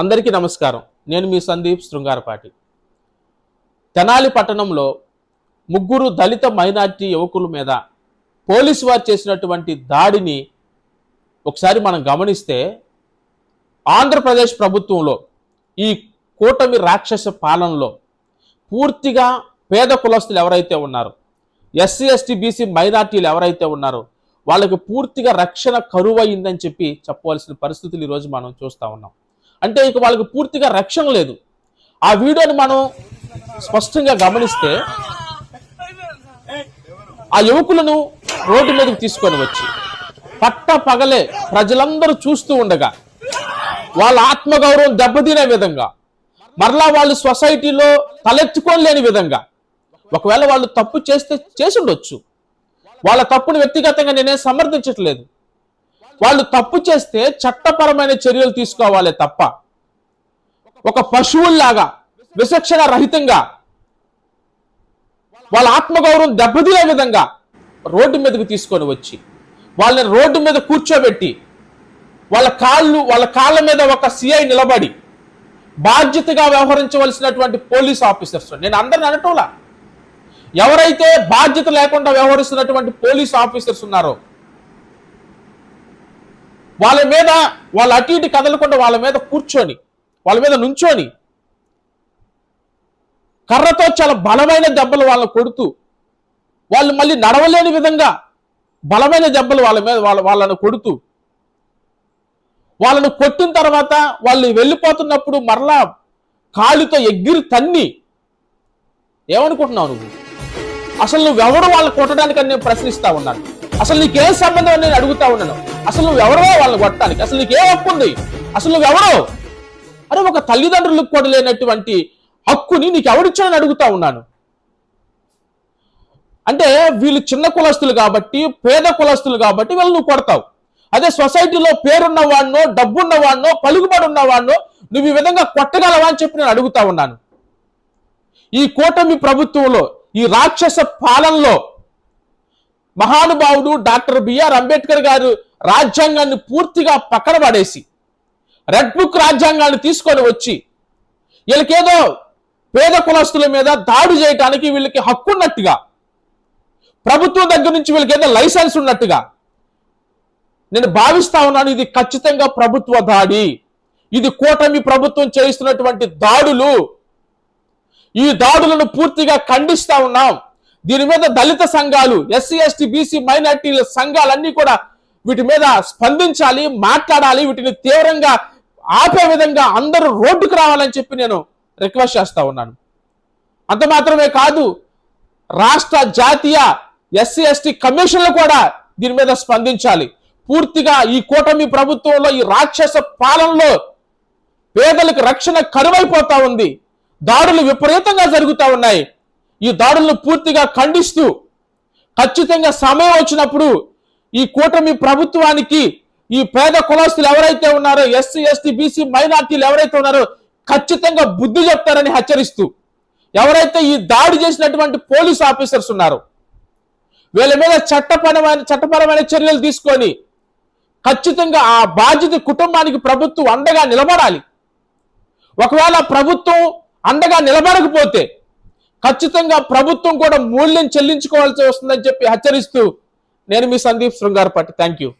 అందరికీ నమస్కారం. నేను మీ సందీప్ శృంగారపాటి. తెనాలి పట్టణంలో ముగ్గురు దళిత మైనార్టీ యువకుల మీద పోలీసు వారు చేసినటువంటి దాడిని ఒకసారి మనం గమనిస్తే ఆంధ్రప్రదేశ్ ప్రభుత్వంలో ఈ కూటమి రాక్షస పాలనలో పూర్తిగా పేద కులస్తులు ఎవరైతే ఉన్నారో ఎస్సీ ఎస్టీ బీసీ మైనార్టీలు ఎవరైతే ఉన్నారో వాళ్ళకి పూర్తిగా రక్షణ కరువు అయిందని చెప్పి చెప్పవలసిన పరిస్థితులు ఈరోజు మనం చూస్తూ ఉన్నాం. అంటే ఇక వాళ్ళకి పూర్తిగా రక్షణ లేదు. ఆ వీడియోని మనం స్పష్టంగా గమనిస్తే ఆ యువకులను రోడ్డు మీదకి తీసుకొని వచ్చి పట్ట పగలే ప్రజలందరూ చూస్తూ ఉండగా వాళ్ళ ఆత్మగౌరవం దెబ్బతినే విధంగా మరలా వాళ్ళు సొసైటీలో తలెత్తుకోలేని విధంగా ఒకవేళ వాళ్ళు తప్పు చేస్తే చేసి ఉండొచ్చు. వాళ్ళ తప్పును వ్యక్తిగతంగా నేనేం సమర్థించట్లేదు. వాళ్ళు తప్పు చేస్తే చట్టపరమైన చర్యలు తీసుకోవాలి తప్ప. ఒక పశువుల్లాగా విచక్షణ రహితంగా వాళ్ళ ఆత్మగౌరవం దెబ్బతినే విధంగా రోడ్డు మీదకి తీసుకొని వచ్చి వాళ్ళని రోడ్డు మీద కూర్చోబెట్టి వాళ్ళ కాళ్ళు వాళ్ళ కాళ్ళ మీద ఒక సిఐ నిలబడి బాధ్యతగా వ్యవహరించవలసినటువంటి పోలీస్ ఆఫీసర్స్. నేను అందరిని అనటంలా. ఎవరైతే బాధ్యత లేకుండా వ్యవహరిస్తున్నటువంటి పోలీస్ ఆఫీసర్స్ ఉన్నారో వాళ్ళ మీద వాళ్ళ అటు ఇటు కదలకుండా వాళ్ళ మీద కూర్చొని వాళ్ళ మీద నుంచొని కర్రతో చాలా బలమైన దెబ్బలు వాళ్ళని కొడుతూ వాళ్ళు మళ్ళీ నడవలేని విధంగా బలమైన దెబ్బలు వాళ్ళ మీద వాళ్ళ వాళ్ళను కొడుతూ వాళ్ళను కొట్టిన తర్వాత వాళ్ళు వెళ్ళిపోతున్నప్పుడు మరలా కాలుతో ఎగ్గిరి తన్ని ఏమనుకుంటున్నావు నువ్వు? అసలు నువ్వెవరు వాళ్ళు కొట్టడానికని నేను ప్రశ్నిస్తా ఉన్నాను. అసలు నీకేం సంబంధం అని నేను అడుగుతా ఉన్నాను? అసలు నువ్వెవరో వాళ్ళని కొట్టడానికి? అసలు నీకేం హక్కు ఉంది? అసలు నువ్వెవరో అరే ఒక తల్లిదండ్రులకు కూడా లేనటువంటి హక్కుని నీకు ఎవరిచ్చానని అడుగుతా ఉన్నాను. అంటే వీళ్ళు చిన్న కులస్తులు కాబట్టి పేద కులస్తులు కాబట్టి వీళ్ళు నువ్వు కొడతావు. అదే సొసైటీలో పేరున్న వాడినో డబ్బున్న వాడినో పలుకుబడి ఉన్న వాడినో నువ్వు ఈ విధంగా కొట్టగలవా అని చెప్పి నేను అడుగుతా ఉన్నాను. ఈ కూటమి ప్రభుత్వంలో ఈ రాక్షస పాలనలో మహానుభావుడు డాక్టర్ బిఆర్ అంబేద్కర్ గారు రాజ్యాంగాన్ని పూర్తిగా పక్కన పడేసి రెడ్ బుక్ రాజ్యాంగాన్ని తీసుకొని వచ్చి వీళ్ళకేదో పేద కులస్తుల మీద దాడి చేయటానికి వీళ్ళకి హక్కు ఉన్నట్టుగా ప్రభుత్వం దగ్గర నుంచి వీళ్ళకి ఏదో లైసెన్స్ ఉన్నట్టుగా నేను భావిస్తా ఉన్నాను ఇది ఖచ్చితంగా ప్రభుత్వ దాడి. ఇది కూటమి ప్రభుత్వం చేయిస్తున్నటువంటి దాడులు. ఈ దాడులను పూర్తిగా ఖండిస్తా ఉన్నాం. దీని మీద దళిత సంఘాలు ఎస్సీ ఎస్టీ బీసీ మైనార్టీల సంఘాలన్నీ కూడా వీటి మీద స్పందించాలి మాట్లాడాలి వీటిని తీవ్రంగా ఆపే విధంగా అందరూ రోడ్డుకు రావాలని చెప్పి నేను రిక్వెస్ట్ చేస్తా ఉన్నాను. అంత మాత్రమే కాదు రాష్ట్ర జాతీయ ఎస్సీ ఎస్టీ కమిషన్లు కూడా దీని మీద స్పందించాలి. పూర్తిగా ఈ కూటమి ప్రభుత్వంలో ఈ రాక్షస పాలనలో పేదలకు రక్షణ కరువైపోతా ఉంది. దాడులు విపరీతంగా జరుగుతూ ఉన్నాయి. ఈ దాడులను పూర్తిగా ఖండిస్తూ ఖచ్చితంగా సమయం వచ్చినప్పుడు ఈ కూటమి ప్రభుత్వానికి ఈ పేద కులస్తులు ఎవరైతే ఉన్నారో ఎస్సీ ఎస్టీ బీసీ మైనార్టీలు ఎవరైతే ఉన్నారో ఖచ్చితంగా బుద్ధి చెప్తారని హెచ్చరిస్తూ ఎవరైతే ఈ దాడి చేసినటువంటి పోలీస్ ఆఫీసర్స్ ఉన్నారో వీళ్ళ మీద చట్టపరమైన చట్టపరమైన చర్యలు తీసుకొని ఖచ్చితంగా ఆ బాధ్యత కుటుంబానికి ప్రభుత్వం అండగా నిలబడాలి. ఒకవేళ ప్రభుత్వం అండగా నిలబడకపోతే ఖచ్చితంగా ప్రభుత్వం కూడా మూల్యం చెల్లించుకోవాల్సి వస్తుందని చెప్పి హెచ్చరిస్తూ నేను మీ సందీప్ శృంగారపట్టి థ్యాంక్ యూ